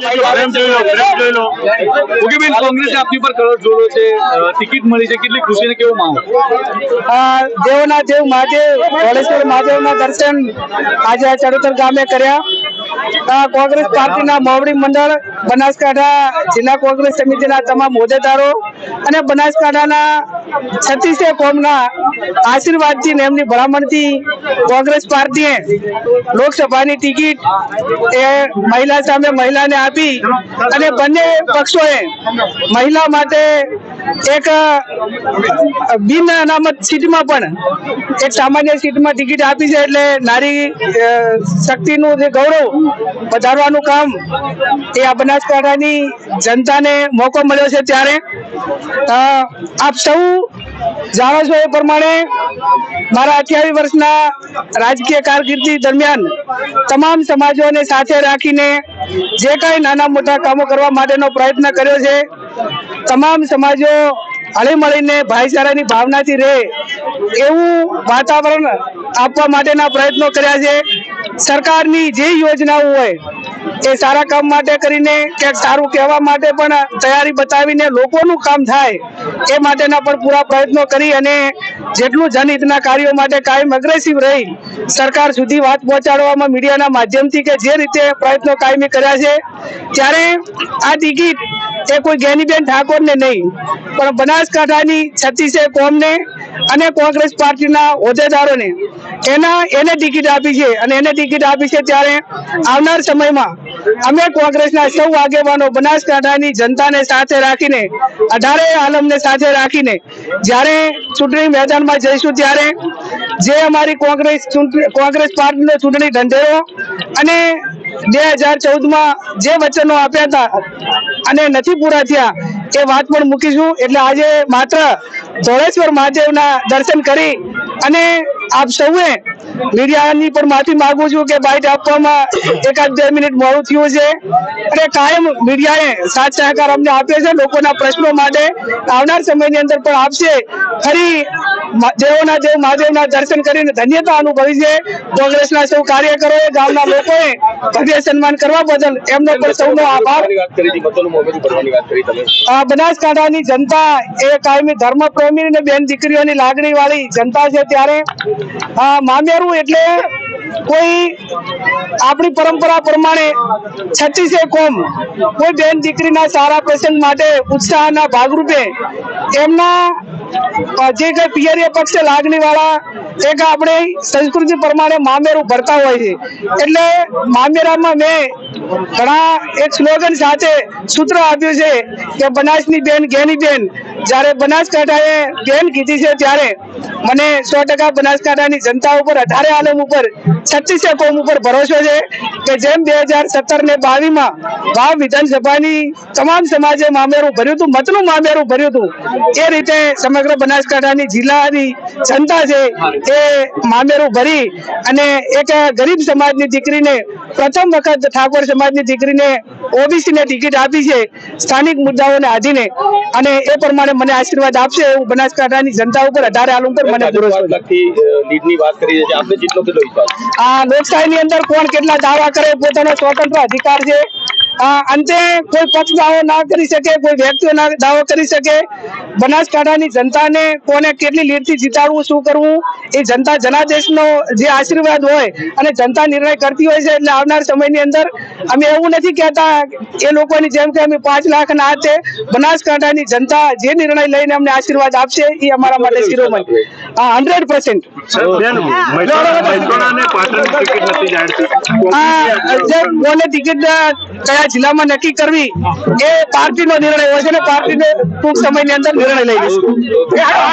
પ્રેમ જોઈ લો મહાદેવના દર્શન આજે આ ચડોતર ગામે કર્યા. કોંગ્રેસ પાર્ટીના મોવડી મંડળ, બનાસકાંઠા જિલ્લા કોંગ્રેસ સમિતિના તમામ હોદ્દેદારો અને બનાસકાંઠાના છત્રીસે કોમના આશીર્વાદથી ને એમની ભલામણથી કોંગ્રેસ પાર્ટીએ લોકસભાની ટિકિટ એ મહિલા સામે મહિલાને આપી અને બંને પક્ષોએ મહિલા માટે એક બિન અનામત સીટમાં પણ એક સામાન્ય સીટમાં ટિકિટ આપી છે એટલે નારી શક્તિનું જે ગૌરવ વધારવાનું કામ એ આ બનાસકાંઠાની જનતાને મોકો મળ્યો છે ત્યારે. આપ સૌ જાણો છો એ પ્રમાણે મારા અઠ્યાવીસ વર્ષના રાજકીય કારકિર્દી દરમિયાન તમામ સમાજોને સાથે રાખીને જે કાંઈ નાના મોટા કામો કરવા માટેનો પ્રયત્ન કર્યો છે, તમામ સમાજો હળી મળીને ભાઈચારાની ભાવનાથી રહે એવું વાતાવરણ આપવા માટેના પ્રયત્નો કર્યા છે. સરકારની જે યોજનાઓ હોય, એ સારા કામ માટે કરીને ક્યાંક સારું કહેવા માટે પણ તૈયારી બતાવીને લોકોનું કામ થાય, એ માટેના પણ પૂરા પ્રયત્નો કરી અને જેટલું જનહિતના કાર્યો માટે કાયમ અગ્રેસિવ રહી, સરકાર સુધી વાત પહોંચાડવામાં મીડિયાના માધ્યમથી કે જે રીતે પ્રયત્નો કાયમી કર્યા છે, ત્યારે આ ટિકિટ એ કોઈ જ્ઞાનીબેન ઠાકોરને નહીં, પણ બનાસકાંઠાની છત્તીસે કોમને અને કોંગ્રેસ પાર્ટીના હોદ્દેદારોને એના એને ટિકિટ આપી છે અને એને ટિકિટ આપી છે ત્યારે આવનાર સમયમાં અમે કોંગ્રેસના સૌ આગેવાનો બનાસકાંઠાની જનતાને સાથે રાખીને, અઢારે આલમને સાથે રાખીને, જ્યારે ચૂંટણી મેદાનમાં જઈશું ત્યારે જે અમારી કોંગ્રેસ કોંગ્રેસ પાર્ટીનો ચૂંટણી ધંધેરો અને બે હજાર ચૌદમાં જે વચનો આપ્યા હતા અને નથી પૂરા થયા, એ વાત પણ મૂકીશું એટલે આજે માત્ર ધોળેશ્વર મહાદેવના દર્શન કરી અને આપ સૌએ મીડિયાની પણ માફી માંગુ છું કે બાઇટ આપવામાં એકાદ બે મિનિટ મોડું થયું છે. અને કાયમ મીડિયાએ સાથ સહકાર અમને આપ્યો છે. લોકોના પ્રશ્નો માટે આવનાર સમયની અંદર પણ આપશે. ફરી મા- જેવ મહાદેવના દર્શન કરીને ધન્યતા અનુભવી છે. કોંગ્રેસના સૌ કાર્યકરોએ ગામના લોકોએ ભવ્ય સન્માન કરવા બદલ એમનો પણ સૌનો આભાર. બનાસકાંઠાની જનતા એ કાયમી ધર્મ પ્રેમી અને બેન દીકરીઓની લાગણી વાળી જનતા છે ત્યારે. આ મામેરું એટલે કોઈ આપણી પરંપરા પ્રમાણે છત્તીસે કોમ. કોઈ બેન દીકરીના સારા પ્રસંગ માટે ઉત્સાહના ભાગરૂપે એમના જે કઈ પિયરીય પક્ષે લાગણી વાળા એક આપણે સંસ્કૃતિ પ્રમાણે મામેરું ભરતા હોય છે. એટલે મામેરામાં મેં ઘણા એક સ્લોગન સાથે સૂત્ર આપ્યું છે કે, બનાસની બેન ગેની બેન. જ્યારે બનાસકાંઠાએ બેન કીધી છે ત્યારે મને સો ટકા બનાસકાંઠાની જનતા ઉપર, અઢારે આલમ ઉપર છત્તીસે કોમ ઉપર ભરોસો છે કે જેમ બે હજાર સત્તર ને બાવીસમાં વાવ વિધાનસભાની તમામ સમાજે મામેરું ભર્યું હતું, મતનું મામેરું ભર્યું હતું, એ રીતે સમગ્ર બનાસકાંઠાની જિલ્લાની જનતા છે એ મામેરું ભરી અને એક ગરીબ સમાજની દીકરીને, પ્રથમ વખત ઠાકોર સમાજની દીકરીને ઓબીસી ને ટિકિટ આપી છે સ્થાનિક મુદ્દાઓને આધીને અને એ પ્રમાણે મને આશીર્વાદ આપશે એવું બનાસકાંઠાની જનતા ઉપર અઢારે આલમ પર મને ભરોસો લીડની વાત કરી છે આપને જેટલો કેટલો વિશ્વાસ. આ લોકશાહીની અંદર કોણ કેટલા દાવા કરે પોતાનો સ્વતંત્ર અધિકાર છે? અંતે કોઈ પક્ષ દાવો ના કરી શકે કોઈ વ્યક્તિઓ ના દાવો કરી શકે. બનાસકાંઠાની જનતાને કોને કેટલી લીડથી જીતાડવું શું કરવું એ જનતા જનાદેશનો જે આશીર્વાદ હોય અને જનતા નિર્ણય કરતી હોય છે એટલે આવનાર સમયની અંદર અમે એવું નથી કહેતા એ લોકોની જેમ કે અમે પાંચ લાખ ના હાથે બનાસકાંઠાની જનતા જે નિર્ણય લઈને અમને આશીર્વાદ આપશે એ અમારા માટે શિરોમણ. હા હંડ્રેડ પર્સન્ટ કોને ટિકિટ કયા જિલ્લામાં નક્કી કરવી એ પાર્ટીનો નિર્ણય હોય છે ને પાર્ટીને ટૂંક સમયની અંદર નિર્ણય લઈ લેશે